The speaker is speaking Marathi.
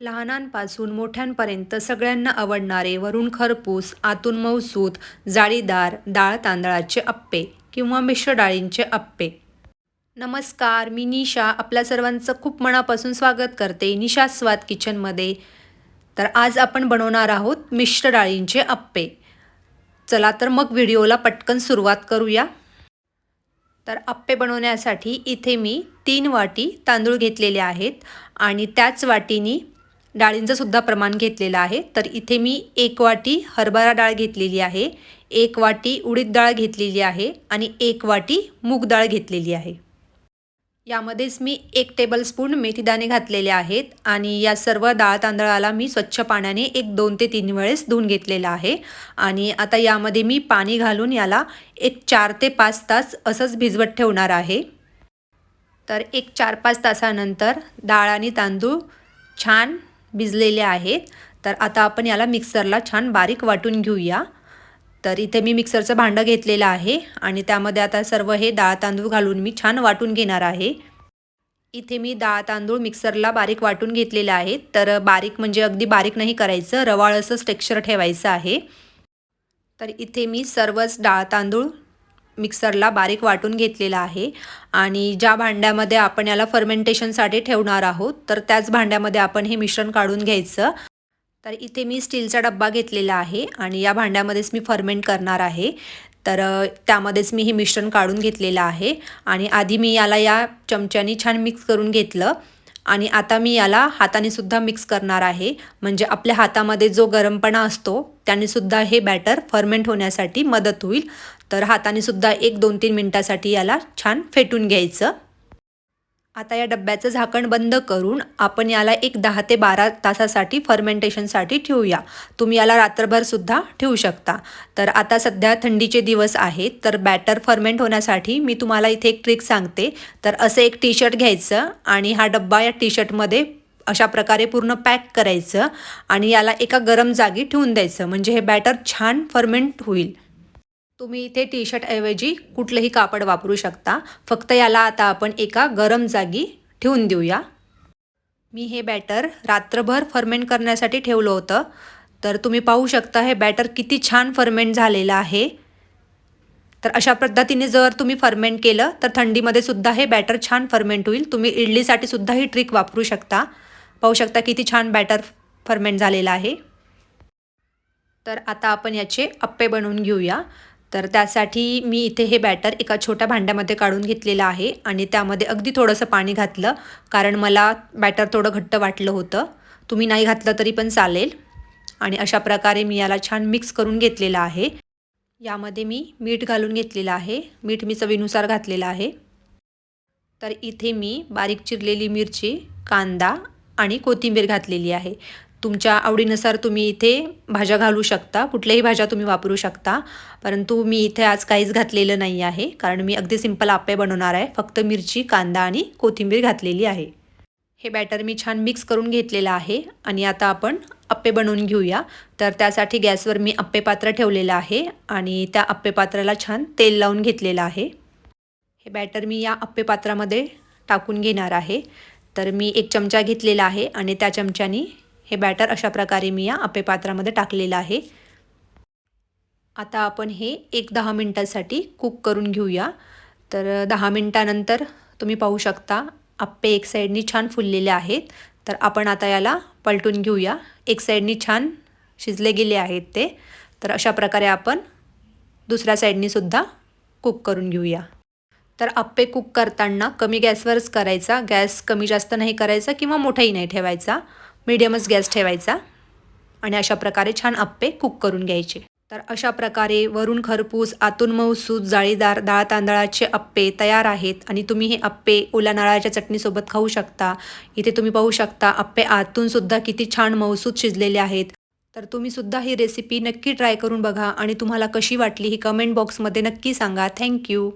लहानांपासून मोठ्यांपर्यंत सगळ्यांना आवडणारे वरून खरपूस आतून मऊसूत जाळीदार डाळ तांदळाचे अप्पे किंवा मिश्र डाळींचे अप्पे. नमस्कार मी निशा. आपल्या सर्वांचं खूप मनापासून स्वागत करते निशा स्वाद किचनमध्ये. तर आज आपण बनवणार आहोत मिश्र डाळींचे अप्पे. चला तर मग व्हिडिओला पटकन सुरुवात करूया. तर अप्पे बनवण्यासाठी इथे मी तीन वाटी तांदूळ घेतलेले आहेत आणि त्याच वाटीनी डाळींचं सुद्धा प्रमाण घेतलेलं आहे. तर इथे मी एक वाटी हरभरा डाळ घेतलेली आहे एक वाटी उडीद डाळ घेतलेली आहे आणि एक वाटी मूग डाळ घेतलेली आहे. यामध्येच मी एक टेबलस्पून मेथीदाणे घातलेले आहेत आणि या सर्व डाळ तांदळाला मी स्वच्छ पाण्याने एक दोन ते तीन वेळेस धुवून घेतलेलं आहे. आणि आता यामध्ये मी पाणी घालून याला एक चार ते पाच तास असंच भिजवत ठेवणार आहे. तर एक चार पाच तासानंतर डाळ आणि तांदूळ छान भिजलेले आहेत. तर आता आपण याला मिक्सरला छान बारीक वाटून घेऊया. तर इथे मी मिक्सरचं भांडं घेतलेलं आहे आणि त्यामध्ये आता सर्व हे डाळ तांदूळ घालून मी छान वाटून घेणार आहे. इथे मी डाळ तांदूळ मिक्सरला बारीक वाटून घेतलेलं आहे. तर बारीक म्हणजे अगदी बारीक नाही करायचं रवाळ असंच टेक्स्चर ठेवायचं आहे. तर इथे मी सर्वच डाळ तांदूळ मिक्सरला बारीक वाटून घेतलेला आहे. आणि ज्या भांड्यामध्ये आपण याला फर्मेंटेशनसाठी ठेवणार आहोत तर त्याच भांड्यामध्ये आपण हे मिश्रण काढून घ्यायचं. तर इथे मी स्टीलचा डब्बा घेतलेला आहे आणि या भांड्यामध्येच मी फर्मेंट करणार आहे. तर त्यामध्येच मी हे मिश्रण काढून घेतलेलं आहे. आणि आधी मी याला या चमच्यानी छान मिक्स करून घेतलं. आणि आता मी याला हाताने सुद्धा मिक्स करणार आहे. म्हणजे आपल्या हातामध्ये जो गरमपणा असतो त्याने सुद्धा हे बॅटर फर्मेंट होण्यासाठी मदत होईल. तर हाताने सुद्धा एक दोन तीन मिनटासाठी याला छान फेटून घ्यायचं. आता या डब्याचं झाकण बंद करून आपण याला एक दहा ते बारा तासासाठी फर्मेंटेशनसाठी ठेवूया. तुम्ही याला रात्रभरसुद्धा ठेवू शकता. तर आता सध्या थंडीचे दिवस आहेत तर बॅटर फर्मेंट होण्यासाठी मी तुम्हाला इथे एक ट्रिक सांगते. तर असं एक टी शर्ट घ्यायचं आणि हा डब्बा या टी शर्टमध्ये अशा प्रकारे पूर्ण पॅक करायचं आणि याला एका गरम जागी ठेवून द्यायचं. म्हणजे हे बॅटर छान फर्मेंट होईल. तुम्ही इथे टी शर्टऐवजी कुठलंही कापड वापरू शकता. फक्त याला आता आपण एका गरम जागी ठेवून देऊया. मी हे बॅटर रात्रभर फर्मेंट करण्यासाठी ठेवलं होतं. तर तुम्ही पाहू शकता हे बॅटर किती छान फर्मेंट झालेलं आहे. तर अशा पद्धतीने जर तुम्ही फर्मेंट केलं तर थंडीमध्ये सुद्धा हे बॅटर छान फर्मेंट होईल. तुम्ही इडलीसाठी सुद्धा ही ट्रिक वापरू शकता. पाहू शकता किती छान बॅटर फर्मेंट झालेलं आहे. तर आता आपण याचे अप्पे बनवून घेऊया. तर त्यासाठी मी इथे हे बॅटर एका छोट्या भांड्यामध्ये काढून घेतलेलं आहे आणि त्यामध्ये अगदी थोडंसं पाणी घातलं कारण मला बॅटर थोडं घट्ट वाटलं होतं. तुम्ही नाही घातलं तरी पण चालेल. आणि अशा प्रकारे मी याला छान मिक्स करून घेतलेलं आहे. यामध्ये मी मीठ घालून घेतलेलं आहे. मीठ मी चवीनुसार घातलेलं आहे. तर इथे मी बारीक चिरलेली मिरची कांदा आणि कोथिंबीर घातलेली आहे. तुमच्या आवडीनुसार तुम्ही इथे भाज्या घालू शकता. कुठल्याही भाज्या तुम्ही वापरू शकता. परंतु मी इथे आज काहीच घातलेलं नाही आहे. कारण मी अगदी सिंपल आप्पे बनवणार आहे. फक्त मिरची कांदा आणि कोथिंबीर घातलेली आहे. हे बॅटर मी छान मिक्स करून घेतलेलं आहे. आणि आता आपण अप्पे बनवून घेऊया. तर त्यासाठी गॅसवर मी अप्पे पात्र ठेवलेलं आहे. आणि त्या अप्पे पात्राला छान तेल लावून घेतलेलं आहे. हे बॅटर मी या अप्पे पात्रामध्ये टाकून घेणार आहे. तर मी एक चमचा घेतलेला आहे. आणि त्या चमच्यानी हे बॅटर अशा प्रकारे मी या अप्पे पात्रामध्ये टाकलेलं आहे. आता आपण हे एक दहा मिनटासाठी कुक करून घेऊया. तर दहा मिनटानंतर तुम्ही पाहू शकता आप्पे एक साईडनी छान फुललेले आहेत. तर आपण आता याला पलटून घेऊया. एक साईडनी छान शिजले गेले आहेत ते. तर अशा प्रकारे आपण दुसऱ्या साईडनीसुद्धा कुक करून घेऊया. तर आप्पे कुक करताना कमी गॅसवरच करायचा. गॅस कमी जास्त नाही करायचा किंवा मोठाही नाही ठेवायचा. मीडियमच गॅस ठेवायचा. आणि अशा प्रकारे छान अप्पे कुक करून घ्यायचे. तर अशा प्रकारे वरून खरपूस आतून मऊसूत जाळीदार डाळ तांदळाचे अप्पे तयार आहेत. आणि तुम्ही हे अप्पे ओल्या नारळाच्या चटणीसोबत खाऊ शकता. इथे तुम्ही पाहू शकता अप्पे आतूनसुद्धा किती छान मऊसूत शिजलेले आहेत. तर तुम्ही सुद्धा ही रेसिपी नक्की ट्राय करून बघा. आणि तुम्हाला कशी वाटली ही कमेंट बॉक्समध्ये नक्की सांगा. थँक्यू